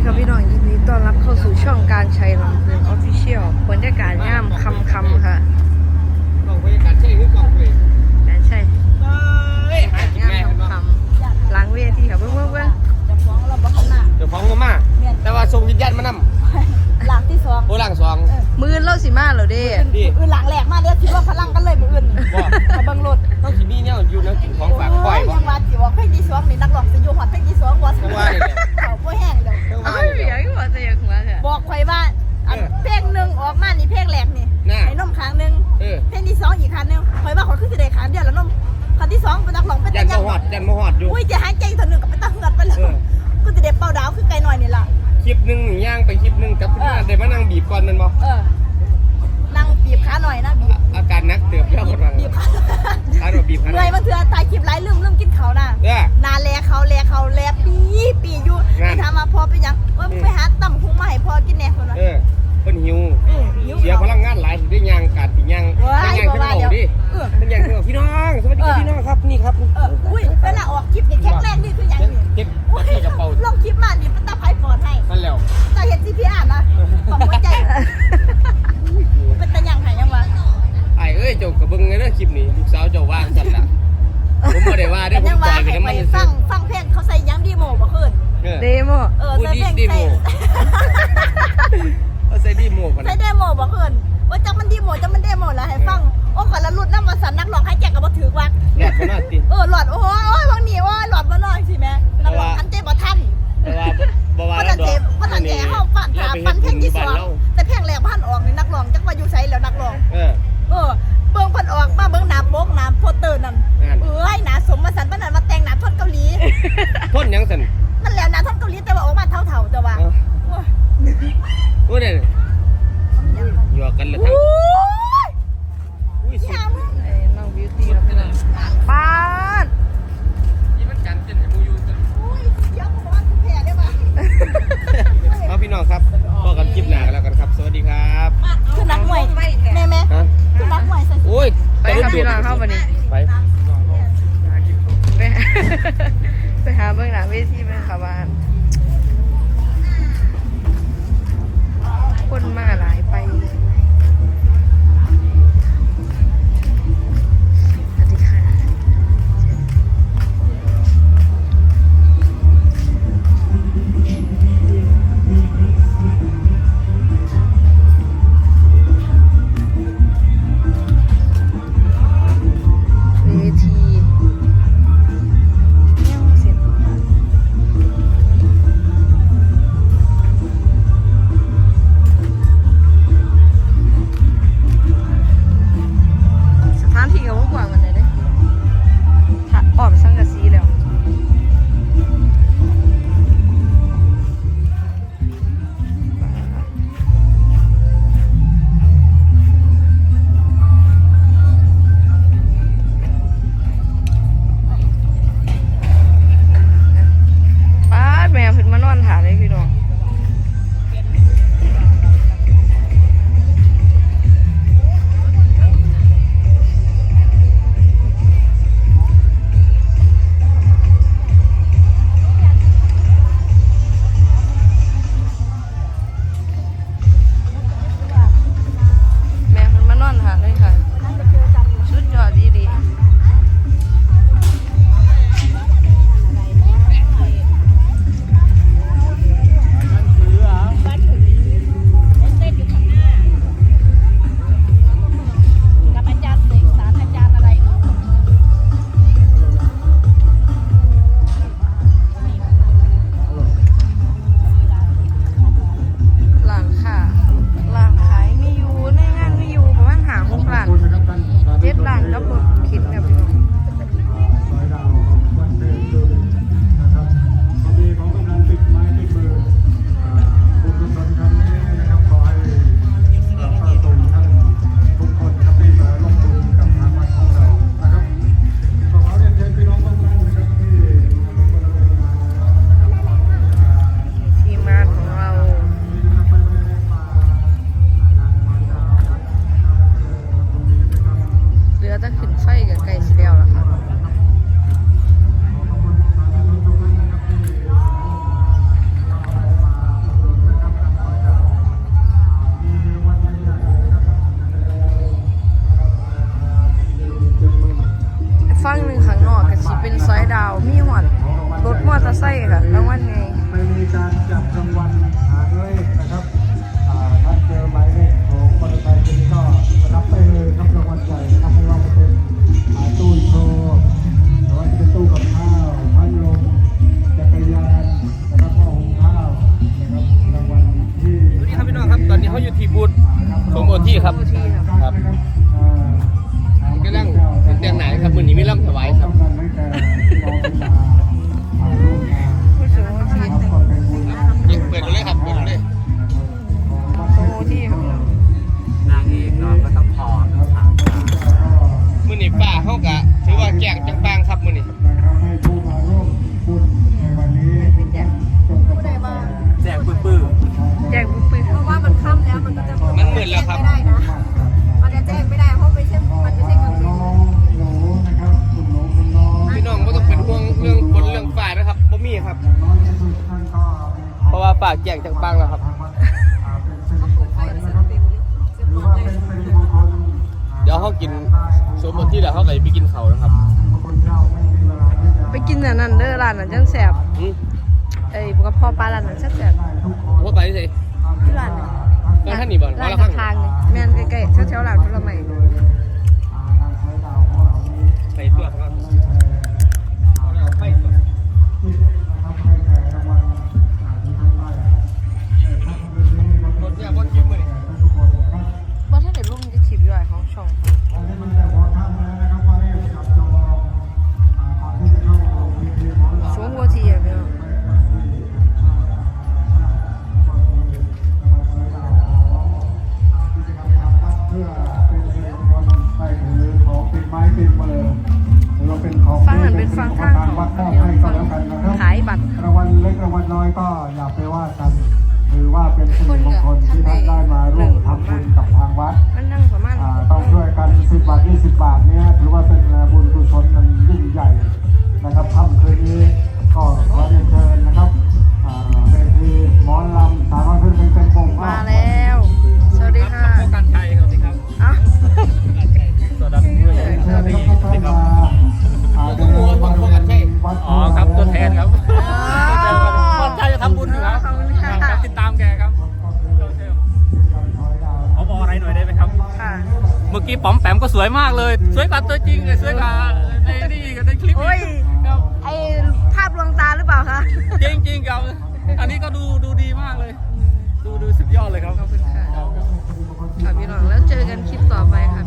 ดีครับพี่น้องยินดีต้อนรับเข้าสู่ช่องการชัยลำเพลินออฟฟิเชียลบรรยากาศย่ามคำคำๆค่ะกล่องเวกันใช่คือกล่องเวการใช่เฮ้ยหากินย่าแม่มกันคำเนาะคำๆหล้างเวทีค่ะเพื่อนเพื่อนเพื่อนจะฟ้องเราบ้านหน้าเดี๋ยวของมามาแต่ว่าทรงวิญญาณมานำหลังที่สองโบราณสองมือเล่าสิมาเหรอเด้ดีอื่นหลังแหลกมาเด้อคิดว่าพลังกันเลยมืออื่นว่ากระเบิงรถต้องสิมีเนี่ยอยู่นะกินของฝากก่อยบ่ยังมาจีว่าเพลงที่สองนี่นักร้องจะอยู่หอดเพลงที่สองว่าจังว่านี่แหละเขาบ่แห้งเดี๋ยว ยู่อุ้ยจะหายใจเถอะหนึ่งกับเป็นตาเหือดไปแล้ว เออ กูจะได้เป่าดาวคือไก่หน่อยนี่ล่ะ คลิปหนึงนี่ย่างไปคลิปหนึงกับพี่นาได้มานั่งบีบก่อนแมันบ่เออ นั่งบีบขาหน่อยนะบีบอาการนักเติบเยอะคนว่าบีบขาอาโดบีบขนาเมื่อยดมาเถื่อตายคลิปไลฟ์ลืมลืมกินเขาวน่ะ เด้อ นานแลเขาแลเขาแลปีปีอยู่นั่น ที่ทำมาพอเป็นหยังว่า ยังจวะอยไปให้น้ำมันไปฟังฟังเพลงเขาใส่หยังดีโมบ่คืนเออเดโมเออพูดใส่ดีเพลงดีโมใส่เอาใส่ดีโมกันใส่เดโมบ่คืนว่าจักมันดีโมจักมันเดโมแล้วให้ฟังโอ้ขอละรุดน้ำมาสันนักร้องให้แจกกับบ่ถือวักหลอดขนาดติเออหลอดโอ้ยโอ้ยบางนี่โอ้ยหลอดมาหน่อยสิแม่นักร้องทันเจบ่ทันแต่ว่าบ่ว่าวันแล้นั้วนดเจอกวันนั้นเจเฮา โอ้ยเนี่ยหยอกกันละทั้งโอ้ยอุ้ยอสุดย่ามึงไอ้น้องบิวตี้ครับพี่น้องป้าดนี่มันกันจนให้มูอยู่จังโอ้ยเดี๋ยวกูบอกว่ากูแพ้ได้ป่ะเอาพี่น้องครับพอกันคลิปหน้ากันแล้วกันครับ สวัสดีครับคือนักมวยแม่แม่ฮะคือนักมวยใส่โอ้ยไปครับพี่น้องเข้าวันนี้ไปไปไปหาเบื้องหลังเวทีไหมครับบ้าน ครับกำลังแต่งไหนครับมือนี้มีลำถวายครับ เพราะว่าป้าแจกจังปางแล้วครับไฟเสียงเต็มเลยเสียงปลอดเลยเดี๋ยวเฮากินสมบทที่แล้วเฮาก็จะไปกินข้าวนะครับไปกินอันนั้นเด้อร้านนั้นจังแสบอืมไอ้กระเพาะปลาร้านนั้นแซ่บว่าไปสิๆที่ร้านน่ะร้านท่านนี่บ่ร้านร้านละข้าข้างงๆนี่แม่นใกล้ๆแถวๆร้านผลไม้ บาท20บาทเนี้ยถือว่าเป็นบุญกุศลนั้นยิ่งใหญ่นะครับค่ำคืนนี้ก็ขอเรียนเชิญนะครับอ่าเวทีหมอลำสาวน้อยเพื่อนเป็นเป็นวงมาแล้ว สวัสดีค่ะๆการชัยครับครับอะสวัสดีด้วยเชิญนะครับท่านมาอ่าเดินบริเวณวัดอ๋อครับตัวแทนครับี้ป๋อมแปมก็สวยมากเลย สวยกว่าตัวจริงเลยสวยกว่าในนี่ในคลิปโอ้ยไอภาพลวงตาหรือเปล่าคะจริงจริงครับ อันนี้ก็ดูดูดีมากเลย ดูดูสุดยอดเลยครับขอบคุณค่ะค่ะพี่น้องแล้วเจอกันคลิปต่อไปค่ะ